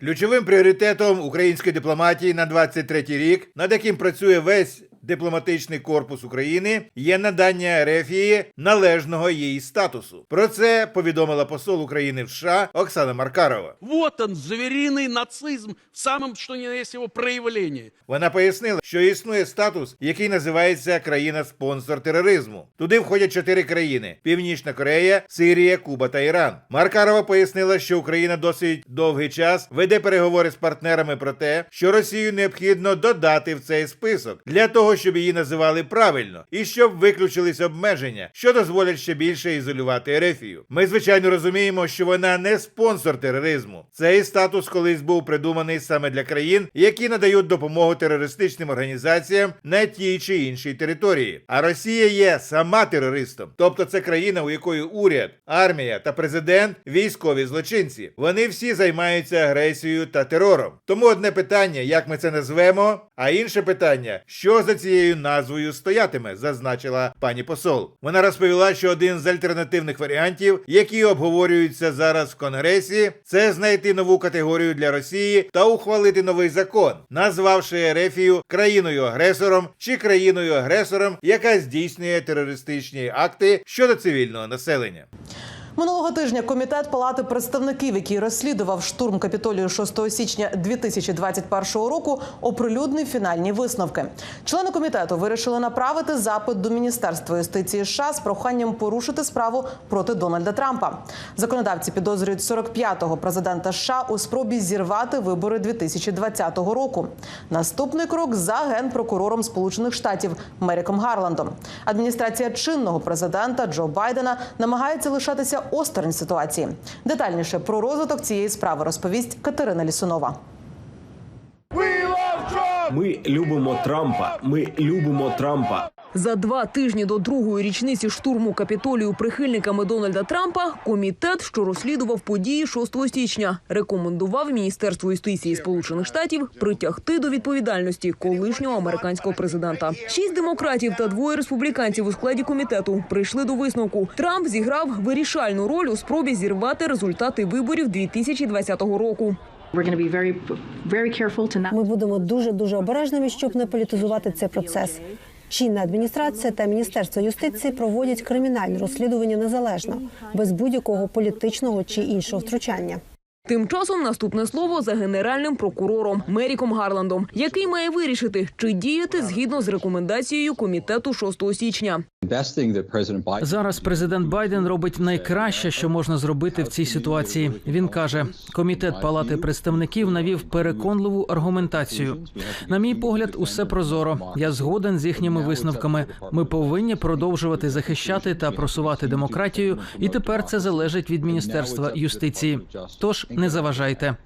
Ключовим пріоритетом української дипломатії на 23 рік, над яким працює весь дипломатичний корпус України, є надання Рефії належного їй статусу. Про це повідомила посол України в США Оксана Маркарова. Вот он, звериный нацизм в самом, что ни на есть его проявлении. Вона пояснила, що існує статус, який називається країна-спонсор тероризму. Туди входять чотири країни: Північна Корея, Сирія, Куба та Іран. Маркарова пояснила, що Україна досить довгий час веде переговори з партнерами про те, що Росію необхідно додати в цей список для того, щоб її називали правильно, і щоб виключились обмеження, що дозволять ще більше ізолювати Ерефію. Ми звичайно розуміємо, що вона не спонсор тероризму. Цей статус колись був придуманий саме для країн, які надають допомогу терористичним організаціям на тій чи іншій території. А Росія є сама терористом, тобто це країна, у якої уряд, армія та президент військові злочинці. Вони всі займаються агресією та терором. Тому одне питання, як ми це назвемо, а інше питання, що за цією назвою стоятиме, зазначила пані посол. Вона розповіла, що один з альтернативних варіантів, які обговорюються зараз в Конгресі, це знайти нову категорію для Росії та ухвалити новий закон, назвавши Ерефію країною-агресором чи країною-агресором, яка здійснює терористичні акти щодо цивільного населення. Минулого тижня комітет Палати представників, який розслідував штурм капітолію 6 січня 2021 року, оприлюднив фінальні висновки. Члени комітету вирішили направити запит до Міністерства юстиції США з проханням порушити справу проти Дональда Трампа. Законодавці підозрюють 45-го президента США у спробі зірвати вибори 2020 року. Наступний крок за генпрокурором Сполучених Штатів Меріком Гарландом. Адміністрація чинного президента Джо Байдена намагається лишатися осторонь ситуації. Детальніше про розвиток цієї справи розповість Катерина Лісунова. Ми любимо Трампа. Ми любимо Трампа. За два тижні до другої річниці штурму капітолію прихильниками Дональда Трампа комітет, що розслідував події 6 січня, рекомендував Міністерству юстиції Сполучених Штатів притягти до відповідальності колишнього американського президента. Шість демократів та двоє республіканців у складі комітету прийшли до висновку. Трамп зіграв вирішальну роль у спробі зірвати результати виборів 2020 року. Ми будемо дуже дуже обережними, щоб не політизувати цей процес. Чинна адміністрація та міністерство юстиції проводять кримінальне розслідування незалежно, без будь-якого політичного чи іншого втручання. Тим часом наступне слово за генеральним прокурором Меріком Гарландом, який має вирішити, чи діяти згідно з рекомендацією комітету 6 січня. Зараз президент Байден робить найкраще, що можна зробити в цій ситуації. Він каже: комітет Палати представників навів переконливу аргументацію. На мій погляд, усе прозоро. Я згоден з їхніми висновками. Ми повинні продовжувати захищати та просувати демократію, і тепер це залежить від міністерства юстиції. Тож не заважайте.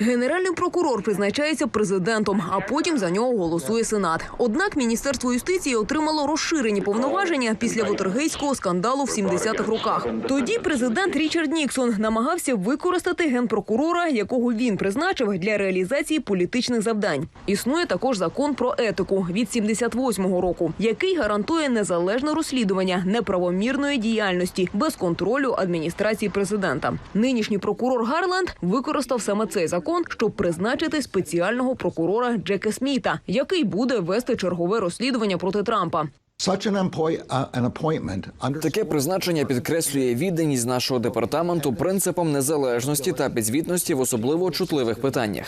Генеральний прокурор призначається президентом, а потім за нього голосує сенат. Однак міністерство юстиції отримало розширені повноваження після вотергейського скандалу в 70-х роках. Тоді президент Річард Ніксон намагався використати генпрокурора, якого він призначив для реалізації політичних завдань. Існує також закон про етику від 78-го року, який гарантує незалежне розслідування неправомірної діяльності без контролю адміністрації президента. Нинішній прокурор Гарланд використав саме цей закон, щоб призначити спеціального прокурора Джека Сміта, який буде вести чергове розслідування проти Трампа. Uh, Таке призначення підкреслює відданість нашого департаменту принципам незалежності та підзвітності в особливо чутливих питаннях.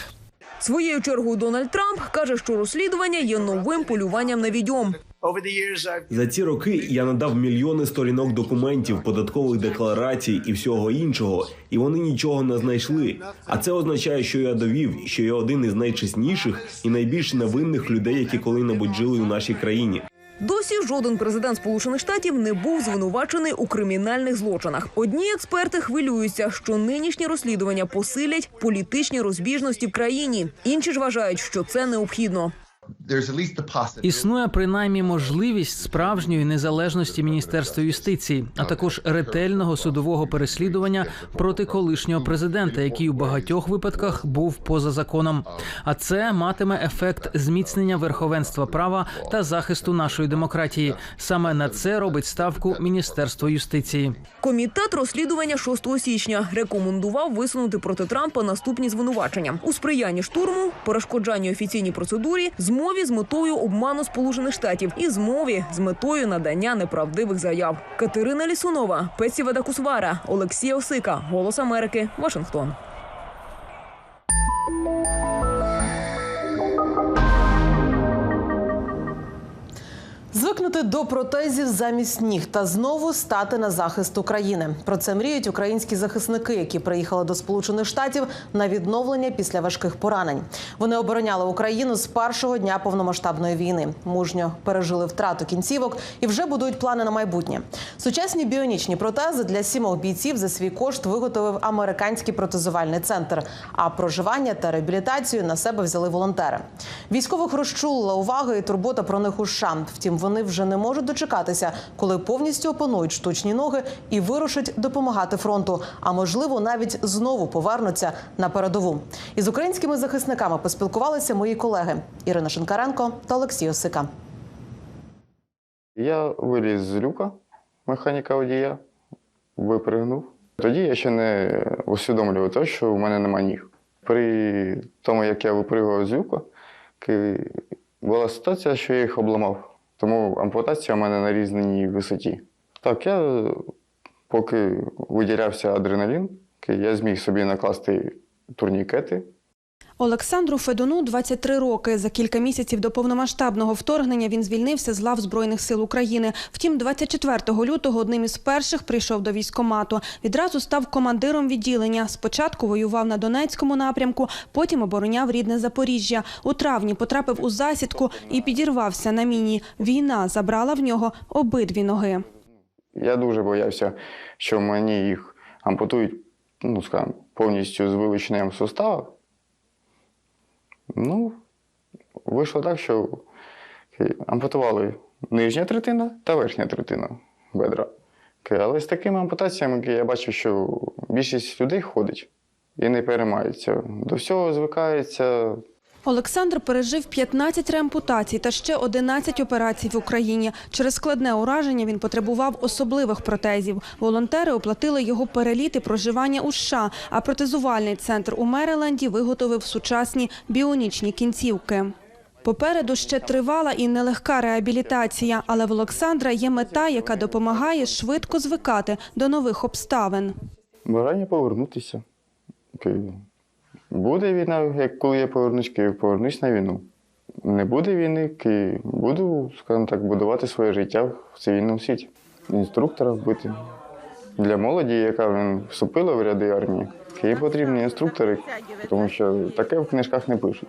Своєю чергою Дональд Трамп каже, що розслідування є новим полюванням на відьом. За ці роки я надав мільйони сторінок документів, податкових декларацій і всього іншого, і вони нічого не знайшли. А це означає, що я довів, що я один із найчесніших і найбільш невинних людей, які коли-небудь жили у нашій країні. Досі жоден президент Сполучених Штатів не був звинувачений у кримінальних злочинах. Одні експерти хвилюються, що нинішні розслідування посилять політичні розбіжності в країні. Інші ж вважають, що це необхідно. There's at least. Існує принаймні можливість справжньої незалежності Міністерства юстиції, а також ретельного судового переслідування проти колишнього президента, який у багатьох випадках був поза законом. А це матиме ефект зміцнення верховенства права та захисту нашої демократії. Саме на це робить ставку Міністерство юстиції. Комітет розслідування 6 січня рекомендував висунути проти Трампа наступні звинувачення у сприянні штурму, перешкоджанні офіційній процедурі, змові з метою обману Сполучених Штатів і змові з метою надання неправдивих заяв. Катерина Лісунова, Пеці Ведакусвара, Олексій Осика, Голос Америки, Вашингтон. Звикнути до протезів замість ніг та знову стати на захист України. Про це мріють українські захисники, які приїхали до Сполучених Штатів на відновлення після важких поранень. Вони обороняли Україну з першого дня повномасштабної війни. Мужньо пережили втрату кінцівок і вже будують плани на майбутнє. Сучасні біонічні протези для сімох бійців за свій кошт виготовив американський протезувальний центр. А проживання та реабілітацію на себе взяли волонтери. Військових розчулила увага і турбота про них у США. Втім, вони вже не можуть дочекатися, коли повністю опанують штучні ноги і вирушать допомагати фронту. А можливо, навіть знову повернуться на передову. Із українськими захисниками поспілкувалися мої колеги Ірина Шинкаренко та Олексій Осика. Я виліз з люка механіка водія, випригнув. Тоді я ще не усвідомлював те, що в мене нема ніг. При тому, як я випригував з люка, була ситуація, що я їх обламав. Тому ампутація у мене на різній висоті. Так, я поки виділявся адреналін, я зміг собі накласти турнікети, Олександру Федону 23 роки. За кілька місяців до повномасштабного вторгнення він звільнився з лав Збройних сил України. Втім, 24 лютого одним із перших прийшов до військкомату. Відразу став командиром відділення. Спочатку воював на Донецькому напрямку, потім обороняв рідне Запоріжжя. У травні потрапив у засідку і підірвався на міні. Війна забрала в нього обидві ноги. Я дуже боявся, що мені їх ампутують, ну, скажімо, повністю з вилученням сустава. Ну, вийшло так, що ампутували нижня третина та верхня третина бедра. Але з такими ампутаціями я бачу, що більшість людей ходить і не переймається. До всього звикається, Олександр пережив 15 реампутацій та ще 11 операцій в Україні. Через складне ураження він потребував особливих протезів. Волонтери оплатили його переліт і проживання у США, а протезувальний центр у Мериленді виготовив сучасні біонічні кінцівки. Попереду ще тривала і нелегка реабілітація, але в Олександра є мета, яка допомагає швидко звикати до нових обставин. бажання повернутися. Буде війна, як коли я повернусь Київ, повернусь на війну. Не буде війни, ки- буду, скажімо так, будувати своє життя в цивільному світі. Інструктора вбити. Для молоді, яка вступила в ряди армії, їй потрібні інструктори, тому що таке в книжках не пишуть.